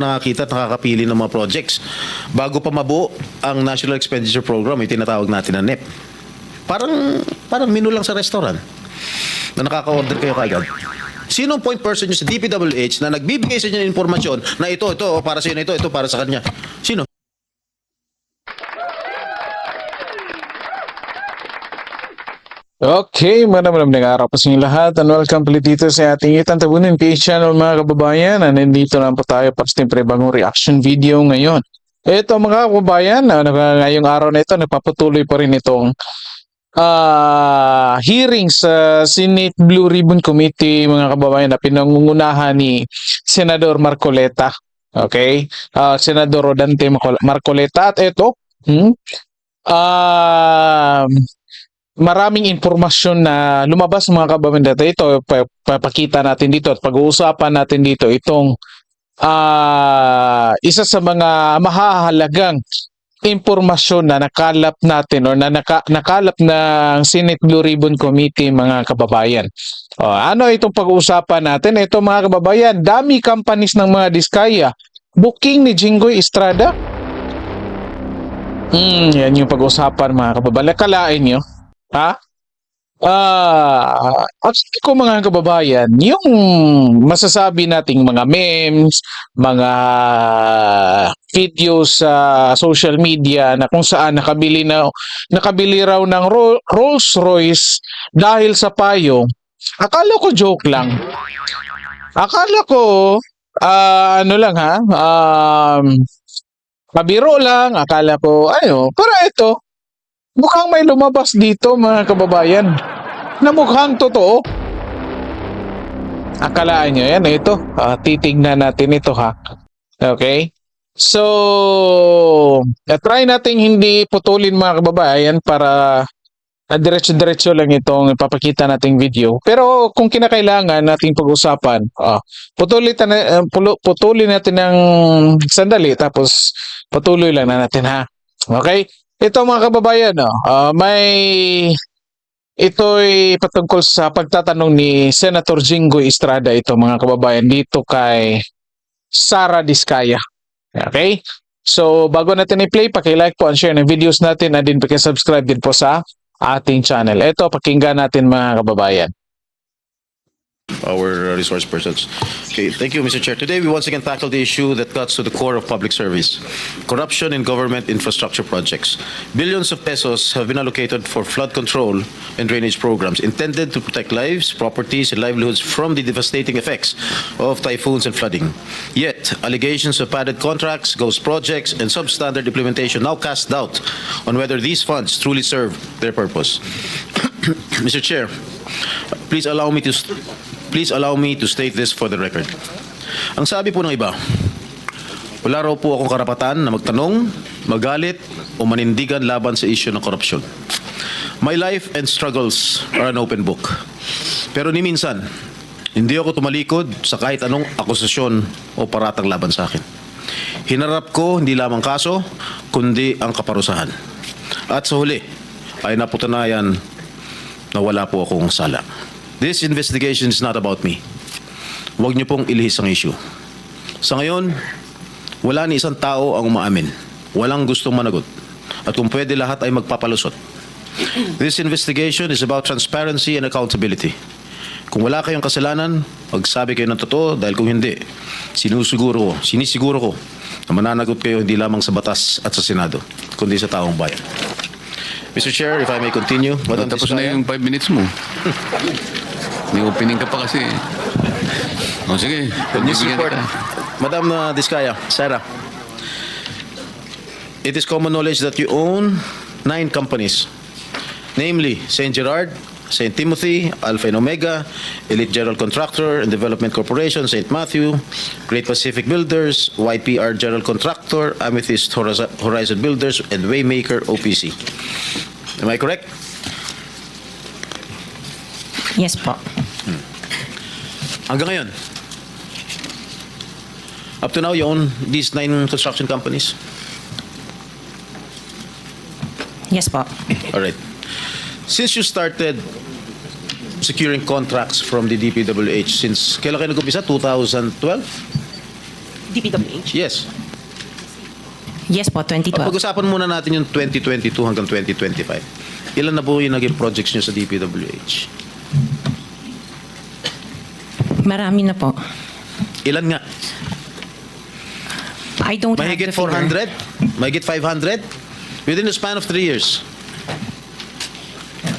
nakakita at nakakapili ng mga projects. Bago pa mabuo ang National Expenditure Program, yung tinatawag natin na NEP. Parang, parang menu lang sa restaurant na nakaka-order kayo kagad. Sino ang point person nyo sa DPWH na nagbibigay sa inyo ng informasyon na ito, ito, para sa inyo, ito, ito, para sa kanya? Sino? Okay, maraming araw po sa inyo lahat and welcome ulit dito sa ating Itan Tabunin channel mga kababayan. And nandito lang po tayo para sa siyempre bagong reaction video ngayon. Ito mga kababayan, ano, ngayong araw na ito, nagpapatuloy pa rin itong ah hearing sa Senate Blue Ribbon Committee mga kababayan na pinangungunahan ni Senador Marcoleta. Okay? Ah, Senador Rodante Marcol- Marcoleta at ito, hmm, ah maraming impormasyon na lumabas mga kababayan dito. Ito, pa- papakita natin dito at pag-uusapan natin dito itong ah isa sa mga mahahalagang impormasyon na nakalap natin or na naka, nakalap ng Senate Blue Ribbon Committee mga kababayan. O, ano itong pag-uusapan natin? Ito mga kababayan, dami companies ng mga diskaya. Booking ni Jinggoy Estrada. Hmm, yan yung pag-uusapan mga kababayan. Kalain nyo. Ha? Ah, actually ko mga kababayan, yung masasabi nating mga memes, mga videos sa social media na kung saan nakabili na nakabili raw ng Ro- Rolls Royce dahil sa payong. Akala ko joke lang. Akala ko ah, ano lang ha, um, pabiro lang, akala ko ayo, pero ito Mukhang may lumabas dito mga kababayan na mukhang totoo. Akalaan nyo yan, ito. Ah, titignan natin ito ha. Okay? So, uh, try nating hindi putulin mga kababayan para uh, diretso-diretso lang itong ipapakita nating video. Pero kung kinakailangan nating pag-usapan, ah, putulin, uh, putulin natin ng sandali tapos patuloy lang na natin ha. Okay? Ito mga kababayan, no, ah, may ito'y patungkol sa pagtatanong ni Senator Jinggoy Estrada ito mga kababayan dito kay Sara Diskaya. Okay? So bago natin i-play, paki-like po and share ng videos natin at din paki-subscribe din po sa ating channel. Ito, pakinggan natin mga kababayan. Our resource persons. Okay, thank you, Mr. Chair. Today, we once again tackle the issue that cuts to the core of public service corruption in government infrastructure projects. Billions of pesos have been allocated for flood control and drainage programs intended to protect lives, properties, and livelihoods from the devastating effects of typhoons and flooding. Yet, allegations of padded contracts, ghost projects, and substandard implementation now cast doubt on whether these funds truly serve their purpose. Mr. Chair, please allow me to please allow me to state this for the record. Ang sabi po ng iba, wala raw po akong karapatan na magtanong, magalit o manindigan laban sa isyu ng korupsyon. My life and struggles are an open book. Pero ni minsan, hindi ako tumalikod sa kahit anong akusasyon o paratang laban sa akin. Hinarap ko hindi lamang kaso, kundi ang kaparusahan. At sa huli, ay naputanayan na wala po akong sala. This investigation is not about me. Huwag niyo pong ilihis ang issue. Sa ngayon, wala ni isang tao ang umaamin. Walang gustong managot. At kung pwede lahat ay magpapalusot. This investigation is about transparency and accountability. Kung wala kayong kasalanan, magsabi kayo ng totoo dahil kung hindi, sinusiguro ko, sinisiguro ko na mananagot kayo hindi lamang sa batas at sa Senado, kundi sa taong bayan. Mr. Chair, if I may continue. Madam Tapos na yung 5 minutes mo. May opening ka pa kasi. O sige, News pagbibigyan report. kita. Madam uh, Diskaya, Sarah. It is common knowledge that you own nine companies. Namely, St. Gerard, St. Timothy, Alpha and Omega, Elite General Contractor and Development Corporation, St. Matthew, Great Pacific Builders, YPR General Contractor, Amethyst Horiz- Horizon Builders, and Waymaker OPC. Am I correct? Yes po. Hanggang ngayon, up to now, you own these nine construction companies? Yes po. All right. Since you started securing contracts from the DPWH, since kailan kayo nag-umpisa? 2012? DPWH? Yes. Yes po, 2012. Pag-usapan muna natin yung 2022 hanggang 2025. Ilan na po yung naging projects nyo sa DPWH? Marami na po. Ilan nga? I don't Mahigit have the figure. 400? Mahigit 500? Within the span of three years.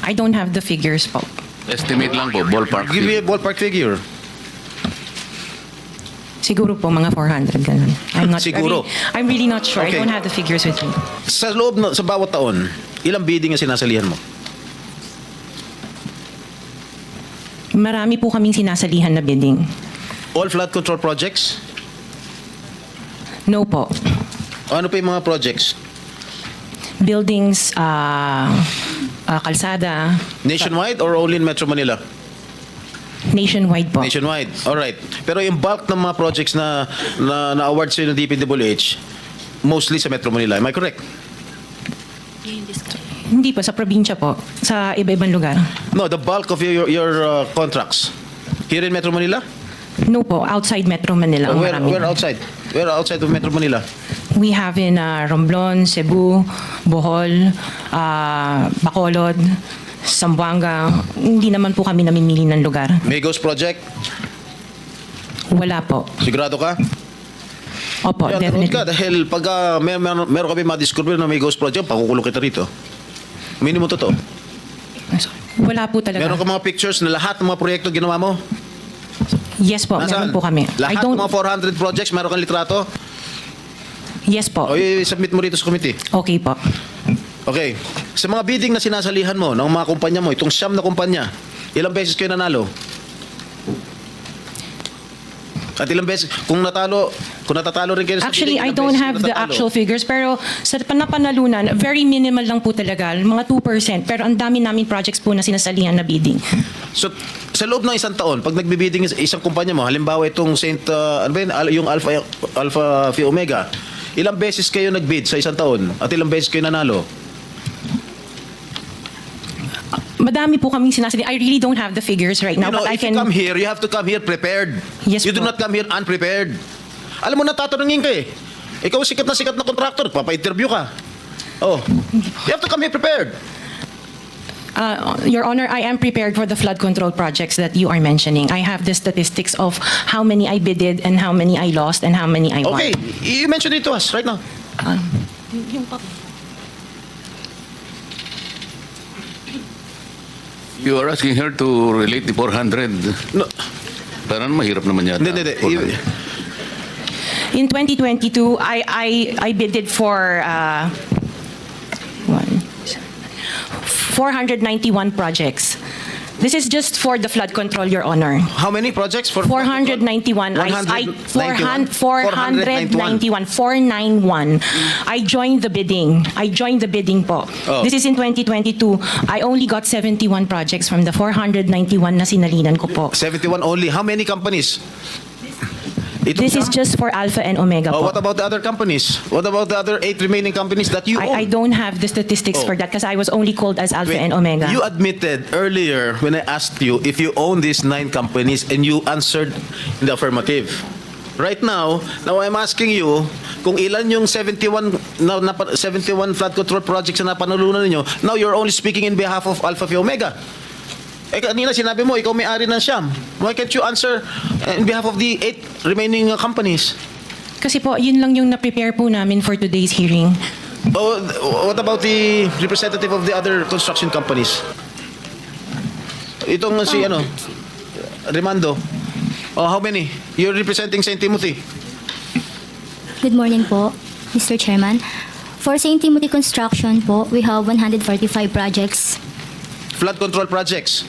I don't have the figures po. Estimate lang po, ballpark. Give me a ballpark figure. Siguro po mga 400 ganun. I'm not Siguro. I really- I'm really not sure. Okay. I don't have the figures with me. Sa loob, na, sa bawat taon, ilang bidding ang sinasalihan mo? Marami po kaming sinasalihan na bidding. All flood control projects? No po. O ano pa yung mga projects? Buildings, ah, ah, kalsada, Nationwide or only in Metro Manila? nationwide po. Nationwide. All right. Pero yung bulk ng mga projects na na, na award sa ng DPWH, mostly sa Metro Manila. Am I correct? Hindi po, sa probinsya po. Sa iba-ibang lugar. No, the bulk of your your uh, contracts here in Metro Manila? No po, outside Metro Manila. ang where marami. where outside? Where outside of Metro Manila? We have in uh, Romblon, Cebu, Bohol, uh, Bacolod, Zamboanga. Hindi naman po kami namimili ng lugar. Migos project? Wala po. Sigurado ka? Opo, Yan, definitely. ka dahil pag uh, mer mer meron kami madiscover na may ghost project, pakukulong kita rito. Minimum totoo. Wala po talaga. Meron ka mga pictures na lahat ng mga proyekto ginawa mo? Yes po, meron po kami. I Lahat don't, ng mga 400 projects, meron kang litrato? yes po. O i-submit mo rito sa committee. Okay po. Okay. Sa mga bidding na sinasalihan mo ng mga kumpanya mo, itong siyam na kumpanya, ilang beses kayo nanalo? At ilang beses, kung natalo, kung natatalo rin kayo sa Actually, bidding, I ilang don't beses have the natatalo? actual figures pero sa panapanalunan, very minimal lang po talaga, mga 2%. Pero ang dami namin projects po na sinasalihan na bidding. So, sa loob ng isang taon, pag nagbibidding is- isang kumpanya mo, halimbawa itong Saint, uh, ano ba yun, Al- yung Alpha, Alpha Phi Omega, ilang beses kayo nagbid sa isang taon at ilang beses kayo nanalo? Madami po kaming sinasalihan. I really don't have the figures right now, you know, but I can... you come here, you have to come here prepared. Yes you do po. not come here unprepared. Alam mo, natatanungin ka eh. Ikaw sikat na sikat na contractor, papa-interview ka. Oh, you have to come here prepared. Uh, Your Honor, I am prepared for the flood control projects that you are mentioning. I have the statistics of how many I bidded and how many I lost and how many I won. Okay, you mention it to us right now. Um, yung pa- You are asking her to relate the 400. No, Parang mahirap naman yata. hindi, hindi, hindi. 400. In 2022, I I I bidded for uh, one, 491 projects. This is just for the flood control, Your Honor. How many projects? For 491. I, I, 400, 491. 491. I joined the bidding. I joined the bidding po. Oh. This is in 2022. I only got 71 projects from the 491 na sinalinan ko po. 71 only. How many companies? Itong This is just for Alpha and Omega Oh, po. what about the other companies? What about the other eight remaining companies that you own? I, I don't have the statistics Oh. for that because I was only called as Alpha Wait, and Omega. You admitted earlier when I asked you if you own these nine companies and you answered in the affirmative. Right now, now I'm asking you kung ilan yung 71 na, na 71 flood control projects na napanalunan ninyo. Now you're only speaking in behalf of Alpha Phi Omega. Eh kanina sinabi mo ikaw may-ari ng Siam. Why can't you answer uh, in behalf of the eight remaining uh, companies? Kasi po, yun lang yung na-prepare po namin for today's hearing. Oh, what about the representative of the other construction companies? Itong si ano, Remando. Oh, how many? You're representing St. Timothy. Good morning po, Mr. Chairman. For St. Timothy Construction po, we have 145 projects. Flood control projects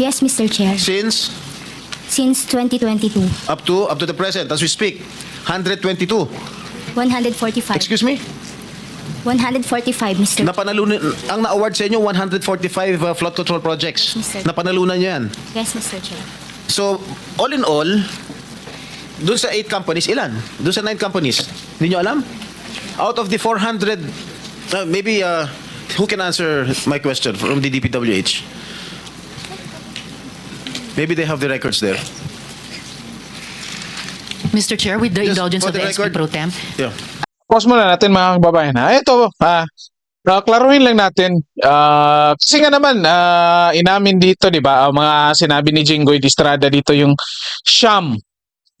Yes, Mr. Chair. since Since 2022, up to up to the present as we speak. 122. 145. Excuse me? 145, Mr. Napanalunan ang na-award sa inyo 145 uh, flood control projects. Yes, sir. Napanalunan niyo yan. Yes, Mr. Chair. So, all in all, dun sa 8 companies, ilan? Dun sa 9 companies, hindi nyo alam? Out of the 400, uh, maybe, uh, who can answer my question from the DPWH? Maybe they have the records there. Mr. Chair, with the Just indulgence for of the the SP record- Pro Tem, Yeah. Pause muna natin mga kababayan. Ha? Ito, ah, ah, klaruhin lang natin. Ah, kasi nga naman, ah, inamin dito, di ba, ang mga sinabi ni Jinggoy Distrada dito yung sham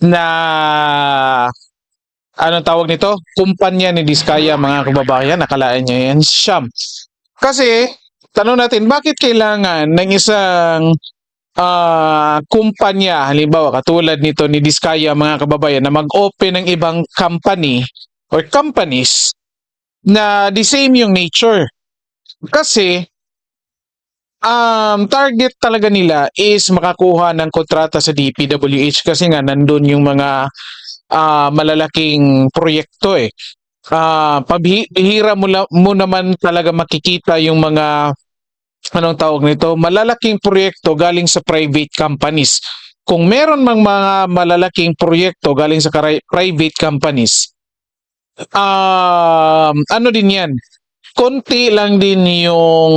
na anong tawag nito? Kumpanya ni Diskaya, mga kababayan. Nakalaan niya yan, sham. Kasi, tanong natin, bakit kailangan ng isang ah kumpanya, halimbawa katulad nito ni Diskaya mga kababayan na mag-open ng ibang company or companies na the same yung nature. Kasi um target talaga nila is makakuha ng kontrata sa DPWH kasi nga nandun yung mga ah, malalaking proyekto eh. Ah, pabihira mo, mo naman talaga makikita yung mga anong tawag nito, malalaking proyekto galing sa private companies. Kung meron mang mga malalaking proyekto galing sa private companies, um, ano din yan, konti lang din yung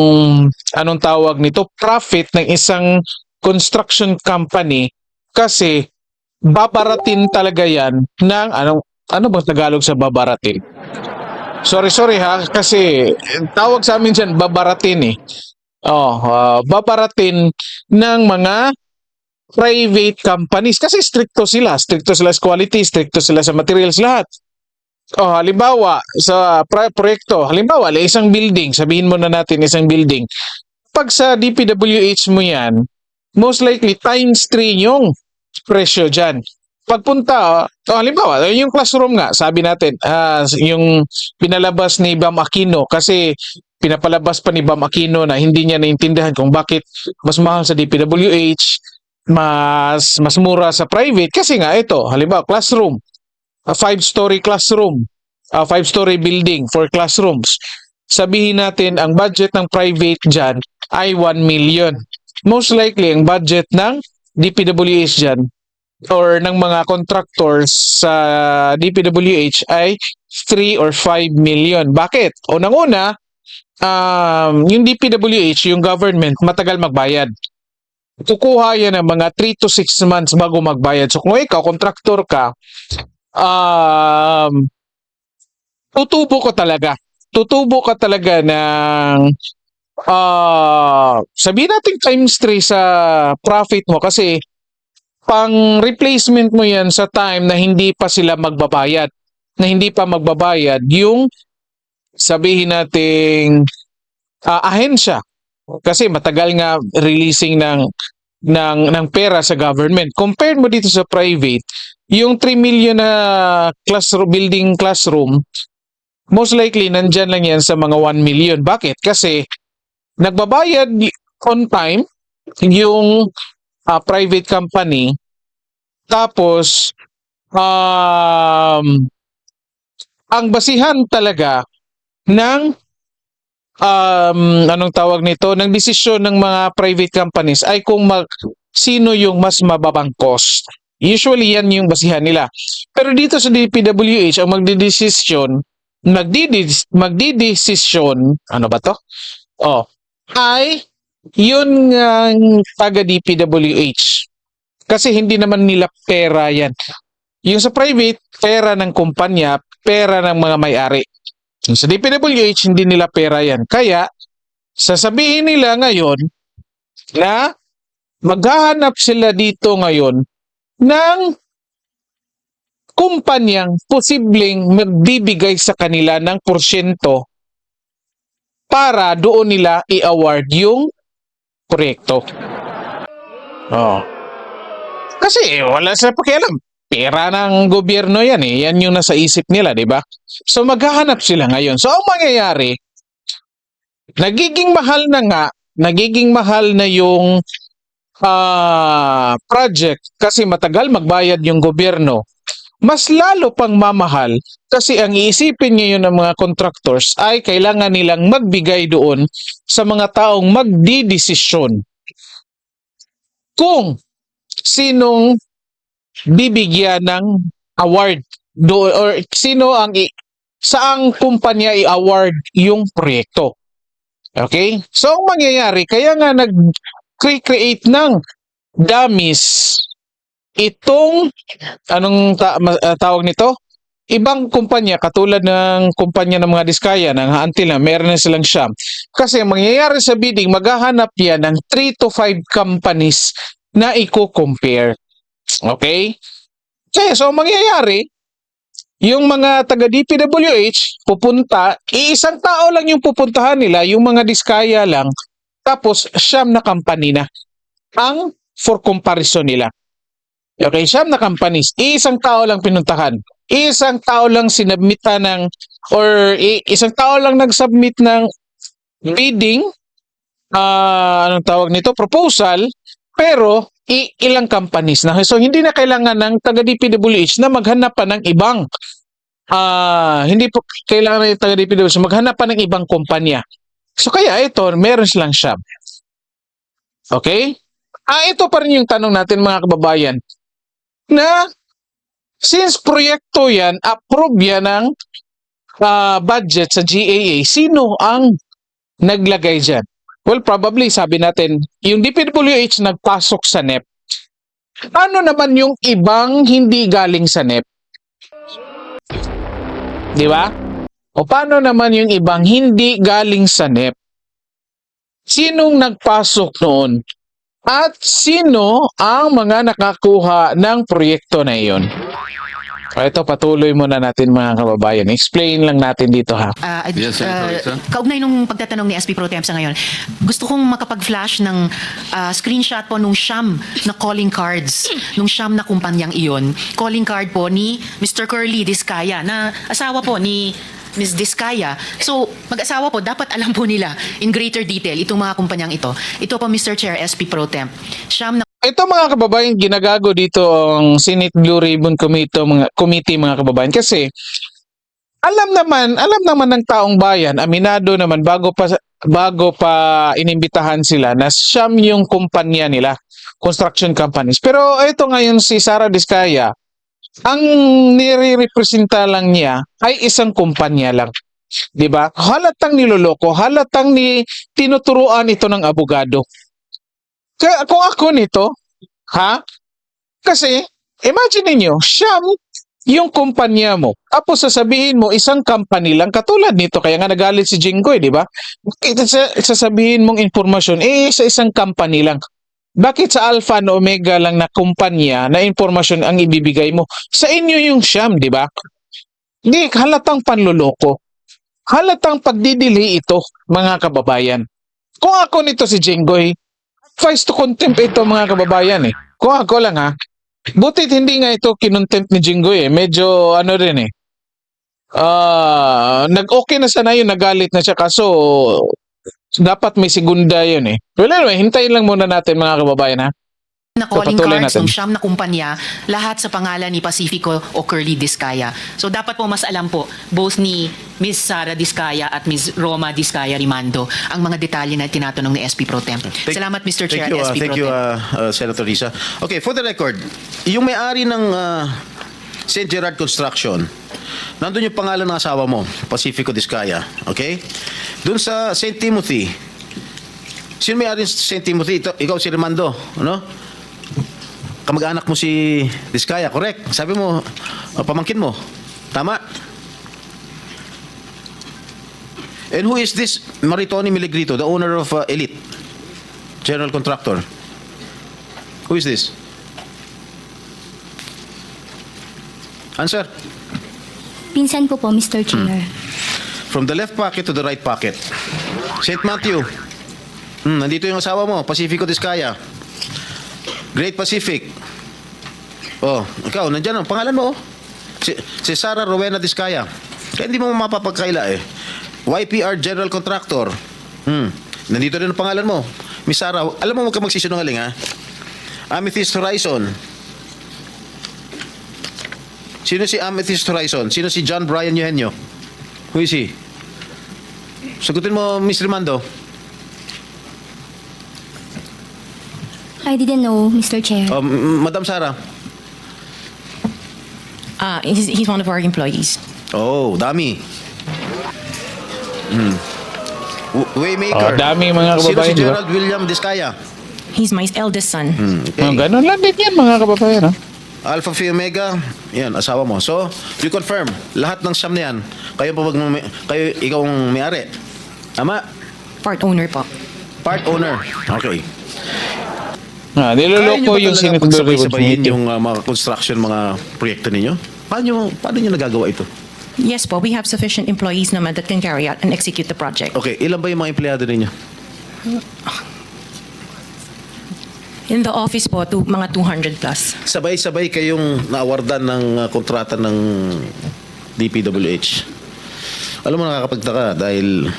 anong tawag nito, profit ng isang construction company kasi babaratin talaga yan ng ano ano bang Tagalog sa babaratin? Sorry, sorry ha, kasi tawag sa amin dyan, babaratin eh. Oh, ah, babaratin ng mga private companies kasi stricto sila, stricto sila sa quality, stricto sila sa materials lahat. Oh, halimbawa sa proyekto, halimbawa isang building, sabihin mo na natin isang building. Pag sa DPWH mo 'yan, most likely times 3 yung presyo diyan. Pagpunta, oh, halimbawa, yung classroom nga, sabi natin, ah, yung pinalabas ni Bam Aquino kasi pinapalabas pa ni Bam Aquino na hindi niya naintindihan kung bakit mas mahal sa DPWH, mas mas mura sa private kasi nga ito, halimbawa classroom, a five-story classroom, a five-story building for classrooms. Sabihin natin ang budget ng private diyan ay 1 million. Most likely ang budget ng DPWH diyan or ng mga contractors sa DPWH ay 3 or 5 million. Bakit? Unang-una, um, yung DPWH, yung government, matagal magbayad. Kukuha yan ng mga 3 to 6 months bago magbayad. So kung ikaw, contractor ka, um, tutubo ka talaga. Tutubo ka talaga ng ah sabihin natin times 3 sa profit mo kasi pang replacement mo yan sa time na hindi pa sila magbabayad. Na hindi pa magbabayad yung sabihin nating ah, ahensya. Kasi matagal nga releasing ng ng ng pera sa government. Compared mo dito sa private, yung 3 million na classroom building classroom, most likely nandyan lang yan sa mga 1 million. Bakit? Kasi nagbabayad on time yung ah, private company tapos um, ang basihan talaga ng um, anong tawag nito ng desisyon ng mga private companies ay kung mag, sino yung mas mababang cost. Usually yan yung basihan nila. Pero dito sa DPWH ang magdidesisyon magdidesisyon ano ba to? Oh, ay yun ng taga DPWH. Kasi hindi naman nila pera yan. Yung sa private, pera ng kumpanya, pera ng mga may-ari. Yung sa DPWH, hindi nila pera yan. Kaya, sasabihin nila ngayon na maghahanap sila dito ngayon ng kumpanyang posibleng magbibigay sa kanila ng porsyento para doon nila i-award yung proyekto. Oh. Kasi wala sa pakialam. Pera ng gobyerno yan eh. Yan yung nasa isip nila, di ba? So maghahanap sila ngayon. So ang mangyayari, nagiging mahal na nga, nagiging mahal na yung ah, project kasi matagal magbayad yung gobyerno. Mas lalo pang mamahal kasi ang iisipin ngayon ng mga contractors ay kailangan nilang magbigay doon sa mga taong magdidesisyon kung sinong bibigyan ng award do or sino ang saang kumpanya i-award yung proyekto. Okay? So ang mangyayari kaya nga nag create ng dummies itong anong ta- ah, tawag nito? Ibang kumpanya katulad ng kumpanya ng mga diskaya ng until na meron na silang siyam. Kasi ang mangyayari sa bidding, maghahanap yan ng 3 to 5 companies na i-compare. Okay? Kaya so ang mangyayari, yung mga taga DPWH pupunta, iisang tao lang yung pupuntahan nila, yung mga diskaya lang, tapos siyam na company na ang for comparison nila. Okay, siyam na companies, isang tao lang pinuntahan. Isang tao lang sinabmita ng or isang tao lang nag-submit ng bidding ah anong tawag nito proposal pero ilang companies na. So hindi na kailangan ng taga DPWH na maghanap pa ng ibang ah hindi po kailangan ng taga DPWH maghanap pa ng ibang kumpanya. So kaya ito meron silang shop okay? Ah ito pa rin yung tanong natin mga kababayan na since proyekto yan approve yan ng ah, budget sa GAA sino ang naglagay dyan Well, probably sabi natin, yung DPWH nagpasok sa NEP. Ano naman yung ibang hindi galing sa NEP? Di ba? O paano naman yung ibang hindi galing sa NEP? Sinong nagpasok noon? At sino ang mga nakakuha ng proyekto na iyon? Ito, patuloy muna natin mga kababayan. Explain lang natin dito ha. Ah, ad- Yes, ah, Risa. kaugnay nung pagtatanong ni SP Pro Temp sa ngayon, gusto kong makapag-flash ng ah, screenshot po nung siyam na calling cards, nung siyam na kumpanyang iyon. Calling card po ni Mr. Curly Discaya, na asawa po ni Ms. Discaya. So, mag-asawa po, dapat alam po nila in greater detail itong mga kumpanyang ito. Ito po, Mr. Chair, SP Pro Temp. Siyam na Ito mga kababayan, ginagago dito ang Senate Blue Ribbon Committee, mga, committee mga kababayan kasi alam naman, alam naman ng taong bayan, aminado naman bago pa bago pa inimbitahan sila na siyam yung kumpanya nila, construction companies. Pero ito ngayon si Sara Diskaya, ang nire-representa lang niya ay isang kumpanya lang. 'Di ba? Halatang niloloko, halatang ni tinuturuan ito ng abogado. Kaya kung ako nito, ha? Kasi, imagine niyo siyam yung kumpanya mo. Tapos sasabihin mo, isang company lang, katulad nito, kaya nga nagalit si Jinggoy, di ba? Sasabihin mong informasyon, eh, sa isang company lang. Bakit sa Alpha and Omega lang na kumpanya na informasyon ang ibibigay mo? Sa inyo yung siyam, di ba? Hindi, halatang panluloko. Halatang pagdidili ito, mga kababayan. Kung ako nito si Jinggoy, advice to contempt ito mga kababayan eh. Kung ako lang ha, butit hindi nga ito kinontempt ni Jinggoy eh. Medyo ano rin eh. Ah, nag-okay na sana yun, nagalit na siya kaso dapat may segunda yun eh. Well anyway, hintayin lang muna natin mga kababayan ha. na calling Papatuloy cards natin. ng siyam na kumpanya, lahat sa pangalan ni Pacifico o Curly Discaya. So dapat po mas alam po, both ni Ms. Sara Discaya at Ms. Roma Discaya Rimando, ang mga detalye na tinatanong ni SP Pro Temp. Thank- Salamat Mr. Chair Thank you, uh, SP thank Pro you, Temp. uh, uh, Senator Risa. Okay, for the record, yung may-ari ng uh, St. Gerard Construction, nandun yung pangalan ng asawa mo, Pacifico Discaya. Okay? Doon sa St. Timothy, sino may-ari ng St. Timothy? Ito, ikaw si Remando, ano? Kamag-anak mo si Discaya, correct? Sabi mo, uh, pamangkin mo. Tama? And who is this Maritoni Miligrito, the owner of uh, Elite? General contractor. Who is this? Answer. Pinsan ko po, Mr. Chair. From the left pocket to the right pocket. St. Matthew. Hmm, nandito yung asawa mo, Pacifico Discaya. Great Pacific. Oh, ikaw, nandyan ang pangalan mo. oh. Si, si Sarah Rowena Discaya. Kaya hindi mo mapapagkaila eh. YPR General Contractor. Hmm, nandito rin ang pangalan mo. Miss Sarah, alam mo huwag ka magsisinungaling ha. Amethyst Horizon. Sino si Amethyst Horizon? Sino si John Brian Eugenio? Who is he? Sagutin mo, Miss Rimando. I didn't know, Mr. Chair. Oh, M- Madam Sara. Uh, he's, he's one of our employees. Oh, dami. Hmm. W- Waymaker. Oh, dami mga Sino si kababayan, di ba? Gerald William Discaya? He's my eldest son. Okay. Mga ganun lang din yan mga kababayan. ah. Alpha Phi Omega, yan, asawa mo. So, you confirm, lahat ng siyam na yan, kayo, pa kayo ikaw ang may-ari. Tama? Part owner po. Part owner. Okay. Ah, Kaya niloloko yung Bill pagsabay-sabayin Review. yung uh, mga construction, mga proyekto ninyo? Paano, paano nyo nagagawa ito? Yes po, we have sufficient employees naman that can carry out and execute the project. Okay, ilan ba yung mga empleyado ninyo? In the office po, to, mga 200 plus. Sabay-sabay kayong naawardan ng uh, kontrata ng DPWH. Alam mo, nakakapagtaka dahil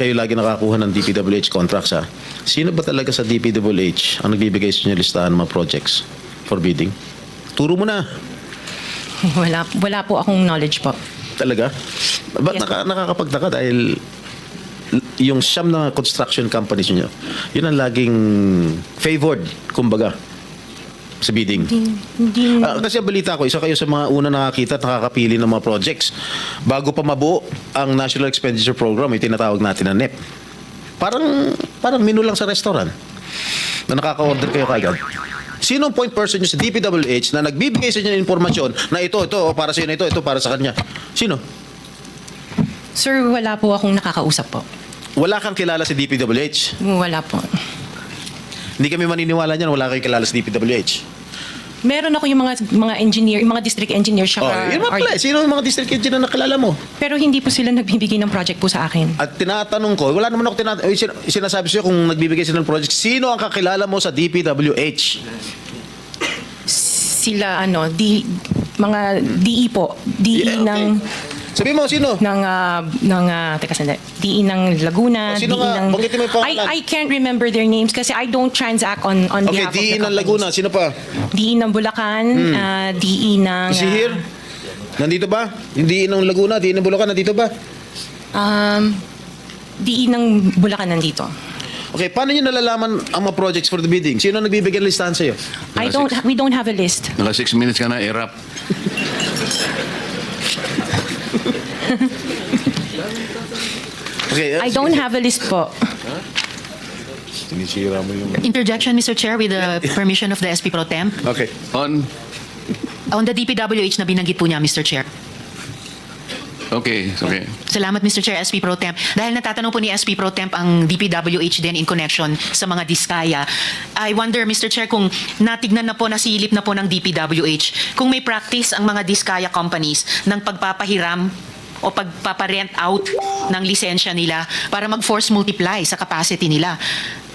kayo lagi nakakuha ng DPWH contracts ha. Sino ba talaga sa DPWH ang nagbibigay sa inyo listahan ng mga projects for bidding? Turo mo na. Wala, wala po akong knowledge po. Talaga? Ba't Yes, naka, nakakapagtaka dahil yung siyam na construction companies nyo, yun ang laging favored, kumbaga, sa bidding. Hindi, Ah, kasi ang balita ko, isa kayo sa mga una nakakita at nakakapili ng mga projects. Bago pa mabuo ang National Expenditure Program, yung tinatawag natin na NEP. Parang, parang menu lang sa restaurant na nakaka-order kayo kagad. Sino ang point person nyo sa DPWH na nagbibigay sa inyo ng informasyon na ito, ito, para sa inyo, ito, ito, para sa kanya? Sino? sir, wala po akong nakakausap po. Wala kang kilala sa DPWH. Wala po. Hindi kami maniniwala niyan, wala kayong kilala sa DPWH. Meron ako yung mga mga engineer, yung mga district engineer Oh, siya. yun mga pala. Sino ang mga district engineer na nakilala mo? Pero hindi po sila nagbibigay ng project po sa akin. At tinatanong ko, wala naman ako tinat- sin- sinasabi sa'yo kung nagbibigay sila ng project, sino ang kakilala mo sa DPWH? Sila ano, di mga DE po, DE Yeah, okay. ng Sabi mo, sino? ng ah, ng ah, teka sandali. DE ng Laguna, Oh, sino DE nga? ng Banggitin mo yung pangalan. I I can't remember their names kasi I don't transact on on Okay, behalf of DE the ng companies. Laguna, sino pa? DE ng Bulacan, ah, DE ng Si Hir? Nandito ba? Yung DE ng Laguna, DE ng Bulacan, nandito ba? um DE ng Bulacan nandito. Okay, paano nyo nalalaman ang mga projects for the bidding? Sino ang nagbibigay ng listahan sa'yo? I don't we don't have a list. Naka 6 minutes ka na, i-wrap. Okay, I don't have a list po. Sinisira mo yung... Interjection, Mr. Chair, with the permission of the SP Pro Temp. Okay. On. On the DPWH na binanggit po niya, Mr. Chair. Okay, okay. Salamat, Mr. Chair, SP Pro Temp. Dahil natatanong po ni SP Pro Temp ang DPWH din in connection sa mga diskaya. I wonder, Mr. Chair, kung natignan na po, nasilip na po ng DPWH, kung may practice ang mga diskaya companies ng pagpapahiram o pagpaparent out ng lisensya nila para mag-force multiply sa capacity nila.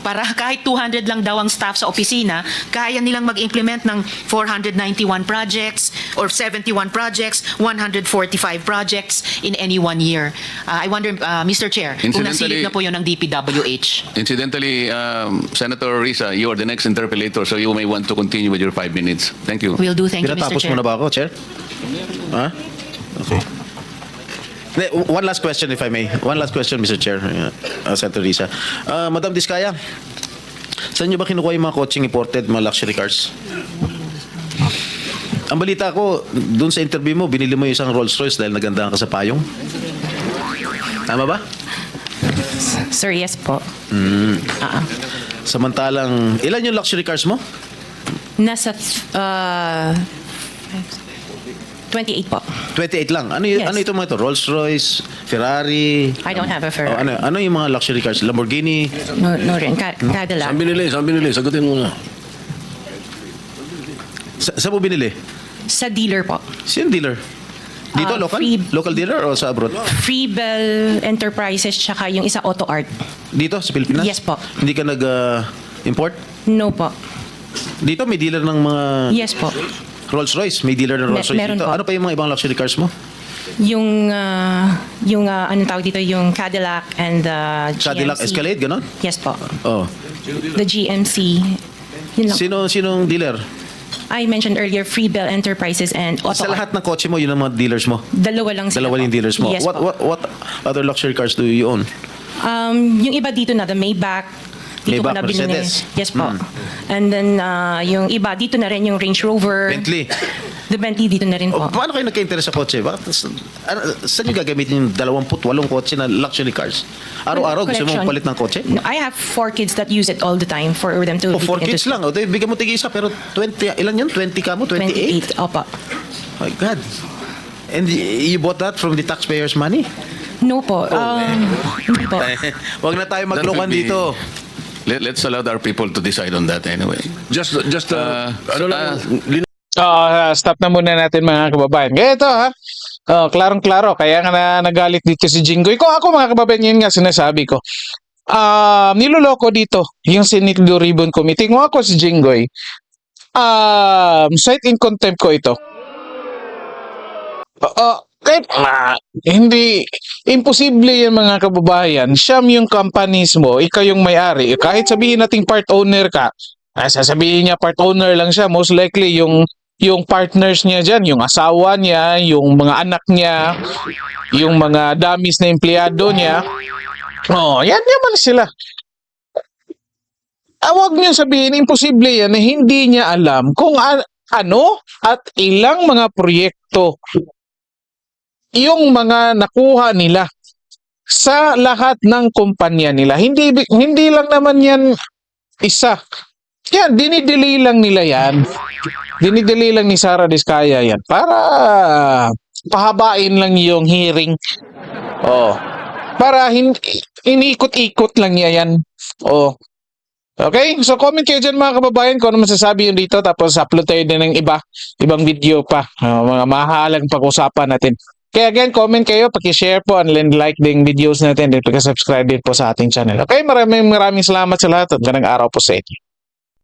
Para kahit 200 lang daw ang staff sa opisina, kaya nilang mag-implement ng 491 projects or 71 projects, 145 projects in any one year. Uh, I wonder, uh, Mr. Chair, kung nasilip na po yun ng DPWH. Incidentally, um, Senator Risa, you are the next interpellator, so you may want to continue with your five minutes. Thank you. Will do. Thank you, Mr. Pinatapos Chair. mo na ba ako, Chair? Ha? Okay. One last question, if I may. One last question, Mr. Chair, uh, Senator Risa. Uh, Madam Diskaya, saan nyo ba kinukuha yung mga coaching imported, mga luxury cars? Ang balita ko, dun sa interview mo, binili mo yung isang Rolls Royce dahil nagandahan ka sa payong. Tama ba? Sir, yes po. Ah, ah. Samantalang, ilan yung luxury cars mo? Nasa uh, 28 po. 28 lang. Ano, y- Yes. ano ito mga ito? Rolls Royce, Ferrari? I don't have a Ferrari. Oh, ano, ano yung mga luxury cars? Lamborghini? No, no rin. Ka- Cadillac. Saan binili? Saan binili? Sagutin mo na. Sa, saan mo binili? Sa dealer po. Sino dealer? Dito, Ah, local? free- Local dealer o sa abroad? Freebell Enterprises tsaka yung isa Auto Art. Dito, sa Pilipinas? Yes po. Hindi ka nag-import? No po. dito, may dealer ng mga Yes po. Rolls Royce. May dealer ng Rolls Royce meron dito. po. Ano pa yung mga ibang luxury cars mo? Yung, ah, yung ah, anong tawag dito, yung Cadillac and the GMC. Cadillac Escalade, ganon? Yes po. Oh. The GMC. Yun lang. Sino, sinong dealer? I mentioned earlier, Freebell Enterprises and Auto Sa lahat ng kotse mo, yun ang mga dealers mo? Dalawa lang sila Dalawa po. yung dealers mo. Yes what, po. what, what other luxury cars do you own? Um, yung iba dito na, the Maybach. Dito ko na binili. Mercedes. Hmm. Yes po. And then, ah, yung iba, dito na rin yung Range Rover. Bentley. The Bentley dito na rin O, po. paano kayo nagka-interest sa kotse? Bakit, sa- ano, saan nyo gagamitin yung 28 kotse na luxury cars? Araw-araw gusto mo Collection. palit ng kotse? No, I have four kids that use it all the time for them to O, four get into kids lang. O, di, bigyan mo tig isa, pero 20, ilan yun? 20 ka mo? 28? 28. Opo. My God. And y- you bought that from the taxpayers' money? No po. Um, hindi po. Wag na tayo That maglokan would be- dito. Let, let's allow our people to decide on that anyway. Just, just, uh, Uh, ano lang, uh, lin- Ah, stop na muna natin mga kababayan. Kaya ito ha. Oh, klarong-klaro. Kaya nga na nagalit dito si Jinggoy. Ko ako mga kababayan, yun nga sinasabi ko. Ah, niloloko dito yung Senate Blue Ribbon Committee. Kung ako si Jinggoy, um, cite in contempt ko ito. Oo, kahit ma, hindi, imposible yan mga kababayan. Siyam yung companies mo, ikaw yung may-ari. Kahit sabihin nating part owner ka, ah, sasabihin niya part owner lang siya, most likely yung yung partners niya dyan, yung asawa niya, yung mga anak niya, yung mga damis na empleyado niya. Oh, yan naman sila. Ah, wag niyo sabihin, imposible yan na hindi niya alam kung ano at ilang mga proyekto yung mga nakuha nila sa lahat ng kumpanya nila. Hindi hindi lang naman yan isa. Yan, dinidelay lang nila yan. Dinidelay lang ni Sara Diskaya yan para pahabain lang yung hearing. Oh. Para hin inikot-ikot lang niya yan. Oh. Okay? So comment kayo dyan mga kababayan kung ano masasabi yun dito tapos upload tayo din ng iba, ibang video pa. Oh, mga mahalang pag-usapan natin. Kaya again, comment kayo, paki-share po and like din videos natin, then paki-subscribe din po sa ating channel. Okay, maraming maraming salamat sa lahat at magandang araw po sa inyo.